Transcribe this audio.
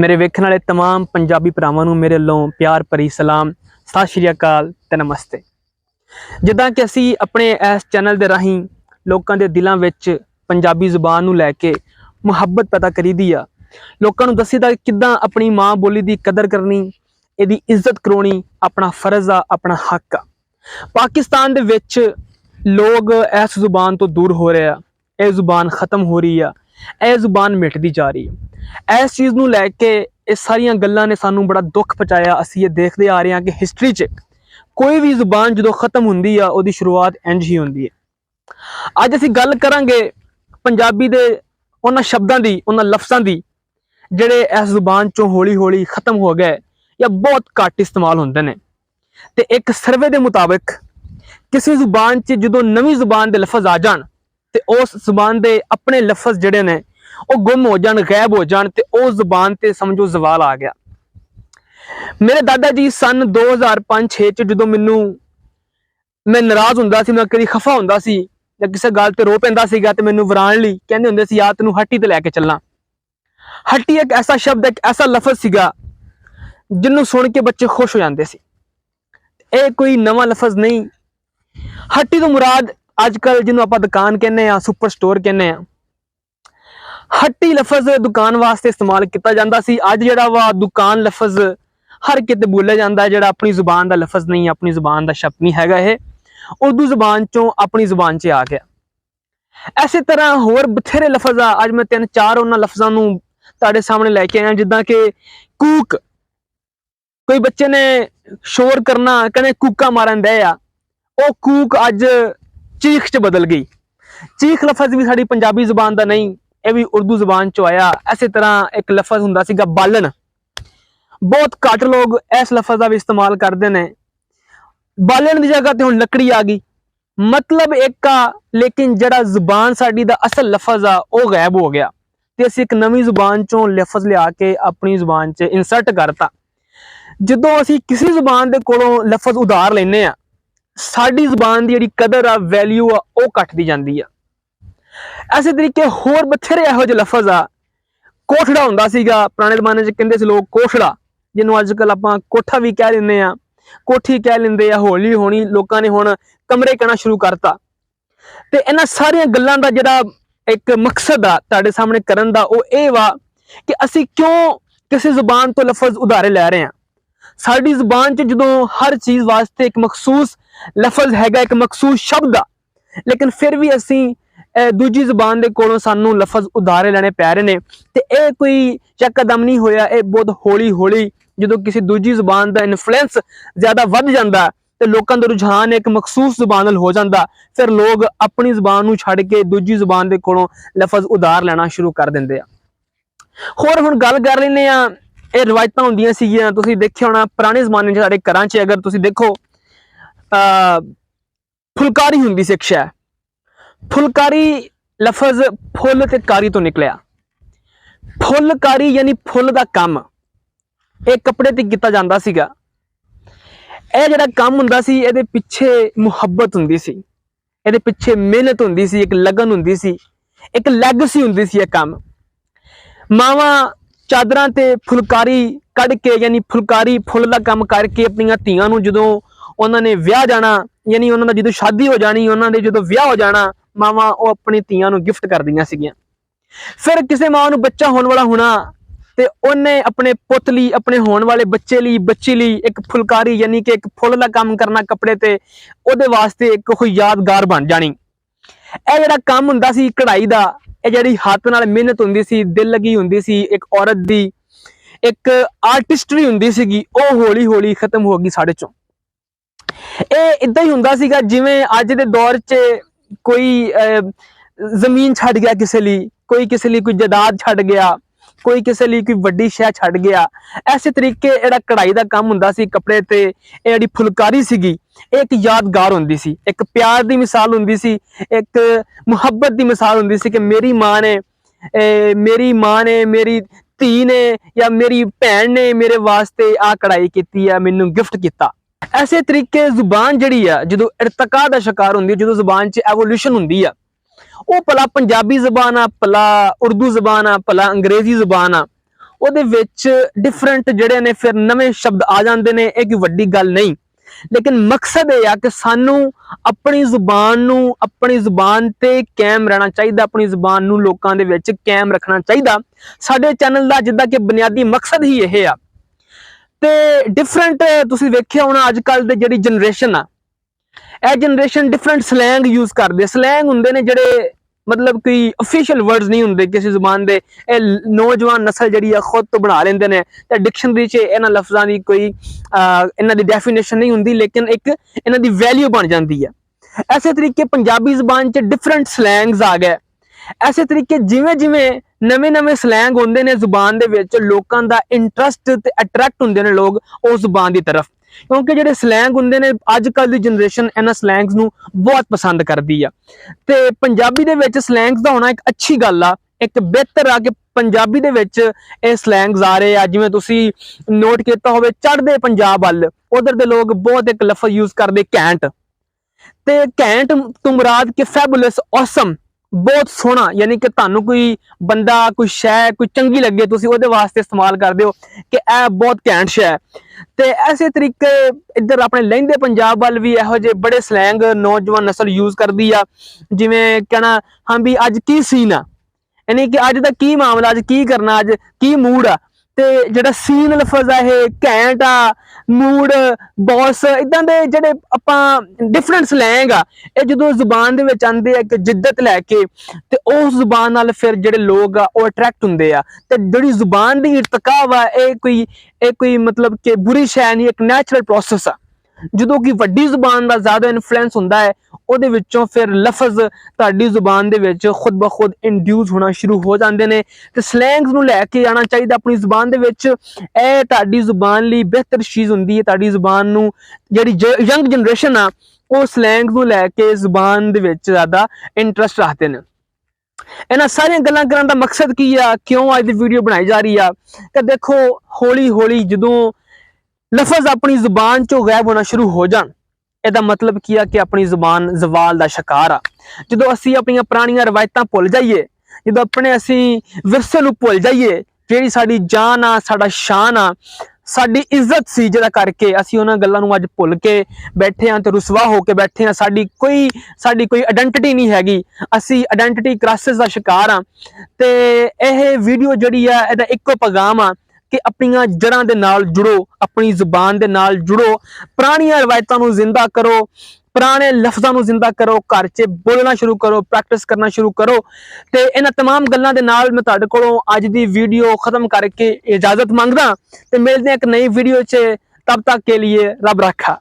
ਮੇਰੇ ਵੇਖਣ ਵਾਲੇ तमाम ਪੰਜਾਬੀ ਭਰਾਵਾਂ ਨੂੰ ਮੇਰੇ ਵੱਲੋਂ ਪਿਆਰ ਭਰੀ ਸਲਾਮ ਸਤਿ ਸ਼੍ਰੀ ਅਕਾਲ ਤੇ ਨਮਸਤੇ ਜਿੱਦਾਂ ਕਿ ਅਸੀਂ ਆਪਣੇ ਇਸ ਚੈਨਲ ਦੇ ਰਾਹੀਂ ਲੋਕਾਂ ਦੇ ਦਿਲਾਂ ਵਿੱਚ ਪੰਜਾਬੀ ਜ਼ੁਬਾਨ ਨੂੰ ਲੈ ਕੇ ਮੁਹੱਬਤ ਪੈਦਾ ਕਰੀਦੀ ਆ ਲੋਕਾਂ ਨੂੰ ਦੱਸੀਦਾ ਕਿੱਦਾਂ ਆਪਣੀ ਮਾਂ ਬੋਲੀ ਦੀ ਕਦਰ ਕਰਨੀ ਇਹਦੀ ਇੱਜ਼ਤ ਕਰਾਉਣੀ ਆਪਣਾ ਫਰਜ਼ ਆ ਆਪਣਾ ਹੱਕ ਆ ਪਾਕਿਸਤਾਨ ਦੇ ਵਿੱਚ ਲੋਕ ਇਸ ਜ਼ੁਬਾਨ ਤੋਂ ਦੂਰ ਹੋ ਰਹੇ ਆ ਇਹ ਜ਼ੁਬਾਨ ਖਤਮ ਹੋ ਰਹੀ ਆ ਇਹ ਜ਼ੁਬਾਨ ਮਿਟਦੀ ਜਾ ਰਹੀ ਹੈ ਇਸ ਚੀਜ਼ ਨੂੰ ਲੈ ਕੇ ਇਹ ਸਾਰੀਆਂ ਗੱਲਾਂ ਨੇ ਸਾਨੂੰ ਬੜਾ ਦੁੱਖ ਪਹੁੰਚਾਇਆ। ਅਸੀਂ ਇਹ ਦੇਖਦੇ ਆ ਰਹੇ ਹਾਂ ਕਿ ਹਿਸਟਰੀ 'ਚ ਕੋਈ ਵੀ ਜ਼ੁਬਾਨ ਜਦੋਂ ਖਤਮ ਹੁੰਦੀ ਆ, ਉਹਦੀ ਸ਼ੁਰੂਆਤ ਇੰਜ ਹੀ ਹੁੰਦੀ ਹੈ। ਅੱਜ ਅਸੀਂ ਗੱਲ ਕਰਾਂਗੇ ਪੰਜਾਬੀ ਦੇ ਉਹਨਾਂ ਸ਼ਬਦਾਂ ਦੀ, ਉਹਨਾਂ ਲਫ਼ਜ਼ਾਂ ਦੀ, ਜਿਹੜੇ ਇਸ ਜ਼ੁਬਾਨ 'ਚੋਂ ਹੌਲੀ-ਹੌਲੀ ਖਤਮ ਹੋ ਗਏ ਜਾਂ ਬਹੁਤ ਘੱਟ ਇਸਤੇਮਾਲ ਹੁੰਦੇ ਨੇ। ਤੇ ਇੱਕ ਸਰਵੇ ਦੇ ਮੁਤਾਬਕ ਕਿਸੇ ਜ਼ੁਬਾਨ 'ਚ ਜਦੋਂ ਨਵੀਂ ਜ਼ੁਬਾਨ ਦੇ ਲਫ਼ਜ਼ ਆ ਜਾਣ ਤੇ ਉਸ ਜ਼ੁਬਾਨ ਦੇ ਆਪਣੇ ਲਫ਼ਜ਼ ਜਿਹੜੇ ਨੇ ਉਹ ਗੁੰਮ ਹੋ ਜਾਣ, ਗਾਇਬ ਹੋ ਜਾਣ ਤੇ ਉਹ ਜ਼ੁਬਾਨ ਤੇ ਸਮਝੋ ਜ਼ਵਾਲ ਆ ਗਿਆ। ਮੇਰੇ ਦਾਦਾ ਜੀ ਸਨ 2005-6 ਚ ਜਦੋਂ ਮੈਨੂੰ, ਮੈਂ ਨਾਰਾਜ਼ ਹੁੰਦਾ ਸੀ, ਮੈਂ ਕਦੀ ਖਫਾ ਹੁੰਦਾ ਸੀ ਜਾਂ ਕਿਸੇ ਗੱਲ ਤੇ ਰੋ ਪੈਂਦਾ ਸੀਗਾ ਤੇ ਮੈਨੂੰ ਵਰਾਣ ਲਈ ਕਹਿੰਦੇ ਹੁੰਦੇ ਸੀ, ਆ ਤੈਨੂੰ ਹੱਟੀ ਤੇ ਲੈ ਕੇ ਚੱਲਾਂ। ਹੱਟੀ ਇੱਕ ਐਸਾ ਸ਼ਬਦ, ਇੱਕ ਐਸਾ ਲਫ਼ਜ਼ ਸੀਗਾ ਜਿਹਨੂੰ ਸੁਣ ਕੇ ਬੱਚੇ ਖੁਸ਼ ਹੋ ਜਾਂਦੇ ਸੀ। ਇਹ ਕੋਈ ਨਵਾਂ ਲਫ਼ਜ਼ ਨਹੀਂ। ਹੱਟੀ ਤੋਂ ਮੁਰਾਦ ਅੱਜ ਕੱਲ ਜਿਹਨੂੰ ਆਪਾਂ ਦੁਕਾਨ ਕਹਿੰਦੇ ਆ ਸੁਪਰ ਸਟੋਰ ਕਹਿੰਦੇ ਆ ਹੱਟੀ ਲਫ਼ਜ਼ ਦੁਕਾਨ ਵਾਸਤੇ ਇਸਤੇਮਾਲ ਕੀਤਾ ਜਾਂਦਾ ਸੀ। ਅੱਜ ਜਿਹੜਾ ਵਾ ਦੁਕਾਨ ਲਫ਼ਜ਼ ਹਰ ਕਿਤੇ ਬੋਲਿਆ ਜਾਂਦਾ ਜਿਹੜਾ ਆਪਣੀ ਜ਼ੁਬਾਨ ਦਾ ਲਫ਼ਜ਼ ਨਹੀਂ, ਆਪਣੀ ਜ਼ੁਬਾਨ ਦਾ ਸ਼ਬਦ ਨਹੀਂ ਹੈਗਾ ਇਹ। ਉਰਦੂ ਜ਼ੁਬਾਨ ਚੋਂ ਆਪਣੀ ਜ਼ੁਬਾਨ 'ਚ ਆ ਗਿਆ। ਐਸੇ ਤਰ੍ਹਾਂ ਹੋਰ ਬਥੇਰੇ ਲਫ਼ਜ਼ ਆ ਅੱਜ ਮੈਂ ਤਿੰਨ ਚਾਰ ਉਹਨਾਂ ਲਫ਼ਜ਼ਾਂ ਨੂੰ ਤੁਹਾਡੇ ਸਾਹਮਣੇ ਲੈ ਕੇ ਆਇਆ, ਜਿੱਦਾਂ ਕਿ ਕੂਕ। ਕੋਈ ਬੱਚੇ ਨੇ ਸ਼ੋਰ ਕਰਨਾ, ਕਹਿੰਦੇ ਕੂਕਾ ਮਾਰਨ ਦੇ ਆ। ਉਹ ਕੂਕ ਅੱਜ ਚੀਖ 'ਚ ਬਦਲ ਗਈ। ਚੀਖ ਲਫ਼ਜ਼ ਵੀ ਸਾਡੀ ਪੰਜਾਬੀ ਜ਼ੁਬਾਨ ਦਾ ਨਹੀਂ ਇਹ ਵੀ ਉਰਦੂ ਜ਼ੁਬਾਨ 'ਚੋਂ ਆਇਆ। ਐਸੇ ਤਰ੍ਹਾਂ ਇੱਕ ਲਫ਼ਜ਼ ਹੁੰਦਾ ਸੀਗਾ ਬਾਲਣ। ਬਹੁਤ ਘੱਟ ਲੋਕ ਇਸ ਲਫ਼ਜ਼ ਦਾ ਵੀ ਇਸਤੇਮਾਲ ਕਰਦੇ ਨੇ। ਬਾਲਣ ਦੀ ਜਗ੍ਹਾ ਤੇ ਹੁਣ ਲੱਕੜੀ ਆ ਗਈ। ਮਤਲਬ ਇੱਕ ਆ, ਲੇਕਿਨ ਜਿਹੜਾ ਜ਼ੁਬਾਨ ਸਾਡੀ ਦਾ ਅਸਲ ਲਫ਼ਜ਼ ਆ, ਉਹ ਗਾਇਬ ਹੋ ਗਿਆ। ਤੇ ਅਸੀਂ ਇੱਕ ਨਵੀਂ ਜ਼ੁਬਾਨ ਚੋਂ ਲਫ਼ਜ਼ ਲਿਆ ਕੇ ਆਪਣੀ ਜ਼ੁਬਾਨ 'ਚ ਇਨਸਰਟ ਕਰਤਾ। ਜਦੋਂ ਅਸੀਂ ਕਿਸੇ ਜ਼ੁਬਾਨ ਦੇ ਕੋਲੋਂ ਲਫ਼ਜ਼ ਉਧਾਰ ਲੈਨੇ ਆ, ਸਾਡੀ ਜ਼ੁਬਾਨ ਦੀ ਜਿਹੜੀ ਕਦਰ ਆ ਵੈਲਿਊ ਆ, ਉਹ ਘਟਦੀ ਜਾਂਦੀ ਆ। ਐਸੇ ਤਰੀਕੇ ਹੋਰ ਬਥੇਰੇ ਇਹੋ ਜਿਹੇ ਲਫ਼ਜ਼ ਆ। ਕੋਠੜਾ ਹੁੰਦਾ ਸੀਗਾ, ਪੁਰਾਣੇ ਜ਼ਮਾਨੇ 'ਚ ਕਹਿੰਦੇ ਸੀ ਲੋਕ ਕੋਠੜਾ, ਜਿਹਨੂੰ ਅੱਜ ਕੱਲ ਆਪਾਂ ਕੋਠਾ ਵੀ ਕਹਿ ਲੈਂਦੇ ਆ ਕੋਠੀ ਕਹਿ ਲੈਂਦੇ ਆ, ਹੌਲੀ ਹੋਣੀ, ਲੋਕਾਂ ਨੇ ਹੁਣ ਕਮਰੇ ਕਹਿਣਾ ਸ਼ੁਰੂ ਕਰਤਾ। ਤੇ ਇਹਨਾਂ ਸਾਰੀਆਂ ਗੱਲਾਂ ਦਾ ਜਿਹੜਾ ਇੱਕ ਮਕਸਦ ਆ ਤੁਹਾਡੇ ਸਾਹਮਣੇ ਕਰਨ ਦਾ, ਉਹ ਇਹ ਵਾ ਕਿ ਅਸੀਂ ਕਿਉਂ ਕਿਸੇ ਜ਼ੁਬਾਨ ਤੋਂ ਲਫ਼ਜ਼ ਉਧਾਰੇ ਲੈ ਰਹੇ ਹਾਂ? ਸਾਡੀ ਜ਼ੁਬਾਨ 'ਚ ਜਦੋਂ ਹਰ ਚੀਜ਼ ਵਾਸਤੇ ਇੱਕ ਮਖਸੂਸ ਲਫ਼ਜ਼ ਹੈਗਾ, ਇੱਕ ਮਖਸੂਸ ਸ਼ਬਦ ਆ, ਲੇਕਿਨ ਫਿਰ ਵੀ ਅਸੀਂ ਦੂਜੀ ਜ਼ੁਬਾਨ ਦੇ ਕੋਲੋਂ ਸਾਨੂੰ ਲਫ਼ਜ਼ ਉਧਾਰੇ ਲੈਣੇ ਪੈ ਰਹੇ ਨੇ ਤੇ ਇਹ ਕੋਈ ਚੱਕਦਮ ਨਹੀਂ ਹੋਇਆ, ਇਹ ਬਹੁਤ ਹੌਲੀ ਹੌਲੀ ਜਦੋਂ ਕਿਸੇ ਦੂਜੀ ਜ਼ੁਬਾਨ ਦਾ ਇਨਫਲੂਐਂਸ ਜ਼ਿਆਦਾ ਵੱਧ ਜਾਂਦਾ ਤੇ ਲੋਕਾਂ ਦਾ ਰੁਝਾਨ ਇੱਕ ਮਖਸੂਸ ਜ਼ੁਬਾਨ ਨਾਲ ਹੋ ਜਾਂਦਾ, ਫਿਰ ਲੋਕ ਆਪਣੀ ਜ਼ੁਬਾਨ ਨੂੰ ਛੱਡ ਕੇ ਦੂਜੀ ਜ਼ੁਬਾਨ ਦੇ ਕੋਲੋਂ ਲਫ਼ਜ਼ ਉਧਾਰ ਲੈਣਾ ਸ਼ੁਰੂ ਕਰ ਦਿੰਦੇ ਆ। ਹੋਰ ਹੁਣ ਗੱਲ ਕਰ ਲੈਨੇ ਆ ਇਹ ਰਵਾਇਤਾਂ ਹੁੰਦੀਆਂ ਸੀਗੀਆਂ, ਤੁਸੀਂ ਦੇਖਿਆ ਹੋਣਾ ਪੁਰਾਣੇ ਜ਼ਮਾਨੇ 'ਚ ਸਾਡੇ ਘਰਾਂ 'ਚ ਅਗਰ ਤੁਸੀਂ ਦੇਖੋ ਅ ਫੁਲਕਾਰੀ ਹੁੰਦੀ ਸੀ ਇੱਕ ਸ਼ੈ ਫੁਲਕਾਰੀ ਲਫ਼ਜ਼ ਫੁੱਲ ਤੇ ਕਾਰੀ ਤੋਂ ਨਿਕਲਿਆ। ਫੁੱਲਕਾਰੀ ਯਾਨੀ ਫੁੱਲ ਦਾ ਕੰਮ। ਇਹ ਕੱਪੜੇ ਤੇ ਕੀਤਾ ਜਾਂਦਾ ਸੀਗਾ। ਇਹ ਜਿਹੜਾ ਕੰਮ ਹੁੰਦਾ ਸੀ, ਇਹਦੇ ਪਿੱਛੇ ਮੁਹੱਬਤ ਹੁੰਦੀ ਸੀ। ਇਹਦੇ ਪਿੱਛੇ ਮਿਹਨਤ ਹੁੰਦੀ ਸੀ, ਇੱਕ ਲਗਨ ਹੁੰਦੀ ਸੀ, ਇੱਕ ਲੈਗਸੀ ਹੁੰਦੀ ਸੀ ਇਹ ਕੰਮ। ਮਾਵਾਂ ਚਾਦਰਾਂ ਤੇ ਫੁਲਕਾਰੀ ਕੱਢ ਕੇ, ਯਾਨੀ ਫੁਲਕਾਰੀ ਫੁੱਲ ਦਾ ਕੰਮ ਕਰਕੇ ਆਪਣੀਆਂ ਧੀਆਂ ਨੂੰ ਜਦੋਂ ਉਹਨਾਂ ਨੇ ਵਿਆਹ ਜਾਣਾ, ਯਾਨੀ ਉਹਨਾਂ ਦਾ ਜਦੋਂ ਸ਼ਾਦੀ ਹੋ ਜਾਣੀ, ਉਹਨਾਂ ਦੇ ਜਦੋਂ ਵਿਆਹ ਹੋ ਜਾਣਾ ਮਾਵਾਂ ਉਹ ਆਪਣੀ ਧੀਆਂ ਨੂੰ ਗਿਫਟ ਕਰਦੀਆਂ ਸੀਗੀਆਂ। ਫਿਰ ਕਿਸੇ ਮਾਂ ਨੂੰ ਬੱਚਾ ਹੋਣ ਵਾਲਾ ਹੋਣਾ ਤੇ ਉਹਨੇ ਆਪਣੇ ਪੁੱਤ ਲਈ, ਆਪਣੇ ਹੋਣ ਵਾਲੇ ਬੱਚੇ ਲਈ, ਬੱਚੀ ਲਈ ਇੱਕ ਫੁਲਕਾਰੀ ਯਾਨੀ ਕਿ ਇੱਕ ਫੁੱਲ ਦਾ ਕੰਮ ਕਰਨਾ ਕੱਪੜੇ ਤੇ, ਉਹਦੇ ਵਾਸਤੇ ਇੱਕ ਕੋਈ ਯਾਦਗਾਰ ਬਣ ਜਾਣੀ। ਇਹ ਜਿਹੜਾ ਕੰਮ ਹੁੰਦਾ ਸੀ ਕਢਾਈ ਦਾ, ਇਹ ਜਿਹੜੀ ਹੱਥ ਨਾਲ ਮਿਹਨਤ ਹੁੰਦੀ ਸੀ, ਦਿਲ ਲੱਗੀ ਹੁੰਦੀ ਸੀ, ਇੱਕ ਔਰਤ ਦੀ, ਇੱਕ ਆਰਟਿਸਟਰੀ ਹੁੰਦੀ ਸੀਗੀ, ਉਹ ਹੌਲੀ ਹੌਲੀ ਖਤਮ ਹੋ ਗਈ ਸਾਡੇ ਚੋਂ। ਇਹ ਇਦਾਂ ਹੀ ਹੁੰਦਾ ਸੀਗਾ ਜਿਵੇਂ ਅੱਜ ਦੇ ਦੌਰ 'ਚ ਕੋਈ ਜ਼ਮੀਨ ਛੱਡ ਗਿਆ ਕਿਸੇ ਲਈ, ਕੋਈ ਕਿਸੇ ਲਈ ਕੋਈ ਜਾਇਦਾਦ ਛੱਡ ਗਿਆ, ਕੋਈ ਕਿਸੇ ਲਈ ਕੋਈ ਵੱਡੀ ਸ਼ੈ ਛੱਡ ਗਿਆ। ਐਸੇ ਤਰੀਕੇ ਜਿਹੜਾ ਕਢਾਈ ਦਾ ਕੰਮ ਹੁੰਦਾ ਸੀ ਕੱਪੜੇ ਤੇ, ਇਹ ਜਿਹੜੀ ਫੁਲਕਾਰੀ ਸੀਗੀ, ਇਹ ਇੱਕ ਯਾਦਗਾਰ ਹੁੰਦੀ ਸੀ, ਇੱਕ ਪਿਆਰ ਦੀ ਮਿਸਾਲ ਹੁੰਦੀ ਸੀ, ਇੱਕ ਮੁਹੱਬਤ ਦੀ ਮਿਸਾਲ ਹੁੰਦੀ ਸੀ ਕਿ ਮੇਰੀ ਮਾਂ ਨੇ ਮੇਰੀ ਮਾਂ ਨੇ, ਮੇਰੀ ਧੀ ਨੇ ਜਾਂ ਮੇਰੀ ਭੈਣ ਨੇ ਮੇਰੇ ਵਾਸਤੇ ਆ ਕਢਾਈ ਕੀਤੀ ਆ ਮੈਨੂੰ ਗਿਫਟ ਕੀਤਾ। ਐਸੇ ਤਰੀਕੇ ਜ਼ੁਬਾਨ ਜਿਹੜੀ ਆ, ਜਦੋਂ ਇਰਤਕਾ ਦਾ ਸ਼ਿਕਾਰ ਹੁੰਦੀ ਹੈ ਜਦੋਂ ਜ਼ੁਬਾਨ 'ਚ ਐਵੋਲੂਸ਼ਨ ਹੁੰਦੀ ਆ, ਉਹ ਭਲਾ ਪੰਜਾਬੀ ਜ਼ੁਬਾਨ ਆ, ਭਲਾ ਉਰਦੂ ਜ਼ੁਬਾਨ ਆ, ਭਲਾ ਅੰਗਰੇਜ਼ੀ ਜ਼ੁਬਾਨ ਆ, ਉਹਦੇ ਵਿੱਚ ਡਿਫਰੈਂਟ ਜਿਹੜੇ ਨੇ ਫਿਰ ਨਵੇਂ ਸ਼ਬਦ ਆ ਜਾਂਦੇ ਨੇ, ਇਹ ਕੋਈ ਵੱਡੀ ਗੱਲ ਨਹੀਂ। ਲੇਕਿਨ ਮਕਸਦ ਇਹ ਆ ਕਿ ਸਾਨੂੰ ਆਪਣੀ ਜ਼ੁਬਾਨ ਨੂੰ, ਆਪਣੀ ਜ਼ੁਬਾਨ ਤੇ ਕਾਇਮ ਰਹਿਣਾ ਚਾਹੀਦਾ, ਆਪਣੀ ਜ਼ੁਬਾਨ ਨੂੰ ਲੋਕਾਂ ਦੇ ਵਿੱਚ ਕਾਇਮ ਰੱਖਣਾ ਚਾਹੀਦਾ। ਸਾਡੇ ਚੈਨਲ ਦਾ ਜਿੱਦਾਂ ਕਿ ਬੁਨਿਆਦੀ ਮਕਸਦ ਹੀ ਇਹ ਆ ਤੇ ਡਿਫਰੈਂਟ ਤੁਸੀਂ ਵੇਖਿਆ ਹੋਣਾ ਅੱਜ ਕੱਲ ਦੇ ਜਿਹੜੀ ਜਨਰੇਸ਼ਨ ਆ, ਇਹ ਜਨਰੇਸ਼ਨ ਡਿਫਰੈਂਟ ਸਲੈਂਗ ਯੂਜ਼ ਕਰਦੇ ਸਲੈਂਗ ਹੁੰਦੇ ਨੇ ਜਿਹੜੇ ਮਤਲਬ ਕੋਈ ਅਫੀਸ਼ੀਅਲ ਵਰਡਸ ਨਹੀਂ ਹੁੰਦੇ ਕਿਸੇ ਜ਼ੁਬਾਨ ਦੇ। ਇਹ ਨੌਜਵਾਨ ਨਸਲ ਜਿਹੜੀ ਆ, ਖੁਦ ਤੋਂ ਬਣਾ ਲੈਂਦੇ ਨੇ। ਤੇ ਡਿਕਸ਼ਨਰੀ 'ਚ ਇਹਨਾਂ ਲਫ਼ਜ਼ਾਂ ਦੀ ਕੋਈ ਇਹਨਾਂ ਦੀ ਡੈਫੀਨੇਸ਼ਨ ਨਹੀਂ ਹੁੰਦੀ, ਲੇਕਿਨ ਇੱਕ ਇਹਨਾਂ ਦੀ ਵੈਲਿਊ ਬਣ ਜਾਂਦੀ ਹੈ ਐਸੇ ਤਰੀਕੇ ਪੰਜਾਬੀ ਜ਼ੁਬਾਨ 'ਚ ਡਿਫਰੈਂਟ ਸਲੈਂਗਸ ਆ ਗਏ। ਐਸੇ ਤਰੀਕੇ ਜਿਵੇਂ ਜਿਵੇਂ ਨਵੇਂ ਨਵੇਂ ਸਲੈਂਗ ਹੁੰਦੇ ਨੇ ਜ਼ੁਬਾਨ ਦੇ ਵਿੱਚ, ਲੋਕਾਂ ਦਾ ਇੰਟਰਸਟ ਤੇ ਅਟਰੈਕਟ ਹੁੰਦੇ ਨੇ ਲੋਕ ਉਸ ਜ਼ੁਬਾਨ ਦੀ ਤਰਫ। ਕਿਉਂਕਿ ਜਿਹੜੇ ਸਲੈਂਗ ਹੁੰਦੇ ਨੇ ਅੱਜ ਕੱਲ ਦੀ ਜਨਰੇਸ਼ਨ ਇਹਨਾਂ ਸਲੈਂਗਸ ਨੂੰ ਬਹੁਤ ਪਸੰਦ ਕਰਦੀ ਆ। ਤੇ ਪੰਜਾਬੀ ਦੇ ਵਿੱਚ ਸਲੈਂਗਸ ਦਾ ਹੋਣਾ ਇੱਕ ਅੱਛੀ ਗੱਲ ਆ, ਇੱਕ ਬਿਹਤਰ ਆ ਕਿ ਪੰਜਾਬੀ ਦੇ ਵਿੱਚ ਇਹ ਸਲੈਂਗਸ ਆ ਰਹੇ ਆ। ਜਿਵੇਂ ਤੁਸੀਂ ਨੋਟ ਕੀਤਾ ਹੋਵੇ, ਚੜ੍ਹਦੇ ਪੰਜਾਬ ਵੱਲ, ਉਧਰ ਦੇ ਲੋਕ ਬਹੁਤ ਇੱਕ ਲਫ਼ਜ਼ ਯੂਜ਼ ਕਰਦੇ ਕੈਂਟ ਤੇ ਕੈਂਟ ਤੋਂ ਮੁਰਾਦ ਕਿ ਫੈਬੂਲਸ ਔਸਮ ਬਹੁਤ ਸੋਹਣਾ, ਯਾਨੀ ਕਿ ਤੁਹਾਨੂੰ ਕੋਈ ਬੰਦਾ, ਕੋਈ ਸ਼ੈ, ਕੋਈ ਚੰਗੀ ਲੱਗੇ, ਤੁਸੀਂ ਉਹਦੇ ਵਾਸਤੇ ਇਸਤੇਮਾਲ ਕਰਦੇ ਹੋ ਕਿ ਇਹ ਬਹੁਤ ਘੈਂਟ ਸ਼ੈ ਹੈ। ਤੇ ਐਸੇ ਤਰੀਕੇ ਇੱਧਰ ਆਪਣੇ ਲਹਿੰਦੇ ਪੰਜਾਬ ਵੱਲ ਵੀ ਇਹੋ ਜਿਹੇ ਬੜੇ ਸਲੈਂਗ ਨੌਜਵਾਨ ਨਸਲ ਯੂਜ਼ ਕਰਦੀ ਆ, ਜਿਵੇਂ ਕਹਿਣਾ, ਹਾਂ ਵੀ ਅੱਜ ਕੀ ਸੀਨ ਆ? ਯਾਨੀ ਕਿ ਅੱਜ ਦਾ ਕੀ ਮਾਮਲਾ, ਅੱਜ ਕੀ ਕਰਨਾ, ਅੱਜ ਕੀ ਮੂਡ ਆ? ਤੇ ਜਿਹੜਾ ਸੀਨ ਲਫ਼ਜ਼ ਆ ਇਹ ਘੈਂਟ ਆ ਮੂਡ ਬੌਸ ਇਦਾਂ ਦੇ ਜਿਹੜੇ ਆਪਾਂ ਡਿਫਰੈਂਟ ਸਲੈਂਗ ਆ, ਇਹ ਜਦੋਂ ਜ਼ੁਬਾਨ ਦੇ ਵਿੱਚ ਆਉਂਦੇ ਆ ਇੱਕ ਜਿੱਦਤ ਲੈ ਕੇ, ਤੇ ਉਸ ਜ਼ੁਬਾਨ ਨਾਲ ਫਿਰ ਜਿਹੜੇ ਲੋਕ ਆ ਉਹ ਅਟਰੈਕਟ ਹੁੰਦੇ ਆ। ਤੇ ਜਿਹੜੀ ਜ਼ੁਬਾਨ ਦੀ ਇਰਤਕਾ ਵਾ ਇਹ ਕੋਈ ਇਹ ਕੋਈ ਮਤਲਬ ਕਿ ਬੁਰੀ ਸ਼ੈ ਨਹੀਂ, ਇੱਕ ਨੈਚੁਰਲ ਪ੍ਰੋਸੈਸ ਆ। ਜਦੋਂ ਕਿ ਵੱਡੀ ਜ਼ੁਬਾਨ ਦਾ ਜ਼ਿਆਦਾ ਇਨਫਲੂਐਂਸ ਹੁੰਦਾ ਹੈ, ਉਹਦੇ ਵਿੱਚੋਂ ਫਿਰ ਲਫ਼ਜ਼ ਤੁਹਾਡੀ ਜ਼ੁਬਾਨ ਦੇ ਵਿੱਚ ਖੁਦ ਬਖੁਦ ਖੁਦ ਇੰਡਿਊਸ ਹੋਣਾ ਸ਼ੁਰੂ ਹੋ ਜਾਂਦੇ ਨੇ ਤੇ ਸਲੈਂਗਸ ਨੂੰ ਲੈ ਕੇ ਆਣਾ ਚਾਹੀਦਾ ਆਪਣੀ ਜ਼ੁਬਾਨ ਦੇ ਵਿੱਚ। ਇਹ ਤੁਹਾਡੀ ਜ਼ੁਬਾਨ ਲਈ ਬਿਹਤਰ ਚੀਜ਼ ਹੁੰਦੀ ਹੈ, ਤੁਹਾਡੀ ਜ਼ੁਬਾਨ ਨੂੰ ਜਿਹੜੀ ਯੰਗ ਜਨਰੇਸ਼ਨ ਆ, ਉਹ ਸਲੈਂਗਸ ਨੂੰ ਲੈ ਕੇ ਜ਼ੁਬਾਨ ਦੇ ਵਿੱਚ ਜ਼ਿਆਦਾ ਇੰਟਰਸਟ ਰੱਖਦੇ ਨੇ। ਇਹਨਾਂ ਸਾਰੀਆਂ ਗੱਲਾਂ ਕਰਨ ਦਾ ਮਕਸਦ ਕੀ ਆ? ਕਿਉਂ ਅੱਜ ਦੀ ਵੀਡੀਓ ਬਣਾਈ ਜਾ ਰਹੀ ਆ? ਕਿ ਦੇਖੋ ਹੌਲੀ ਹੌਲੀ ਜਦੋਂ ਲਫ਼ਜ਼ ਆਪਣੀ ਜ਼ੁਬਾਨ ਚੋਂ ਗਾਇਬ ਹੋਣਾ ਸ਼ੁਰੂ ਹੋ ਜਾਣ। ਇਹਦਾ ਮਤਲਬ ਕੀ ਆ ਕਿ ਆਪਣੀ ਜ਼ੁਬਾਨ ਜ਼ਵਾਲ ਦਾ ਸ਼ਿਕਾਰ ਆ। ਜਦੋਂ ਅਸੀਂ ਆਪਣੀਆਂ ਪੁਰਾਣੀਆਂ ਰਵਾਇਤਾਂ ਭੁੱਲ ਜਾਈਏ, ਜਦੋਂ ਆਪਣੇ ਅਸੀਂ ਵਿਰਸੇ ਨੂੰ ਭੁੱਲ ਜਾਈਏ, ਜਿਹੜੀ ਸਾਡੀ ਜਾਨ ਆ, ਸਾਡਾ ਸ਼ਾਨ ਆ, ਸਾਡੀ ਇੱਜ਼ਤ ਸੀ ਜਿਹਦਾ ਕਰਕੇ ਅਸੀਂ ਉਹਨਾਂ ਗੱਲਾਂ ਨੂੰ ਅੱਜ ਭੁੱਲ ਕੇ ਬੈਠੇ ਹਾਂ ਤੇ ਰੁਸਵਾ ਹੋ ਕੇ ਬੈਠੇ ਹਾਂ। ਸਾਡੀ ਕੋਈ ਸਾਡੀ ਕੋਈ ਆਇਡੈਂਟੀਟੀ ਨਹੀਂ ਹੈਗੀ। ਅਸੀਂ ਆਇਡੈਂਟੀਟੀ ਕ੍ਰਾਈਸਿਸ ਦਾ ਸ਼ਿਕਾਰ ਆ। ਤੇ ਇਹ ਵੀਡੀਓ ਜਿਹੜੀ ਆ, ਇਹਦਾ ਇੱਕੋ ਪੈਗਾਮ ਆ ਕਿ ਆਪਣੀਆਂ ਜੜ੍ਹਾਂ ਦੇ ਨਾਲ ਜੁੜੋ ਆਪਣੀ ਜ਼ੁਬਾਨ ਦੇ ਨਾਲ ਜੁੜੋ ਪੁਰਾਣੀਆਂ ਰਵਾਇਤਾਂ ਨੂੰ ਜ਼ਿੰਦਾ ਕਰੋ ਪੁਰਾਣੇ ਲਫ਼ਜ਼ਾਂ ਨੂੰ ਜ਼ਿੰਦਾ ਕਰੋ ਘਰ 'ਚ ਬੋਲਣਾ ਸ਼ੁਰੂ ਕਰੋ ਪ੍ਰੈਕਟਿਸ ਕਰਨਾ ਸ਼ੁਰੂ ਕਰੋ ਤੇ ਇਹਨਾਂ तमाम ਗੱਲਾਂ ਦੇ ਨਾਲ ਮੈਂ ਤੁਹਾਡੇ ਕੋਲੋਂ ਅੱਜ ਦੀ ਵੀਡੀਓ ਖਤਮ ਕਰਕੇ ਇਜਾਜ਼ਤ ਮੰਗਦਾ ਤੇ ਮਿਲਦੇ ਹਾਂ ਇੱਕ ਨਈ ਵੀਡੀਓ 'ਚ ਤਬ ਤੱਕ ਕੇ ਲਈ ਰੱਬ ਰੱਖਾ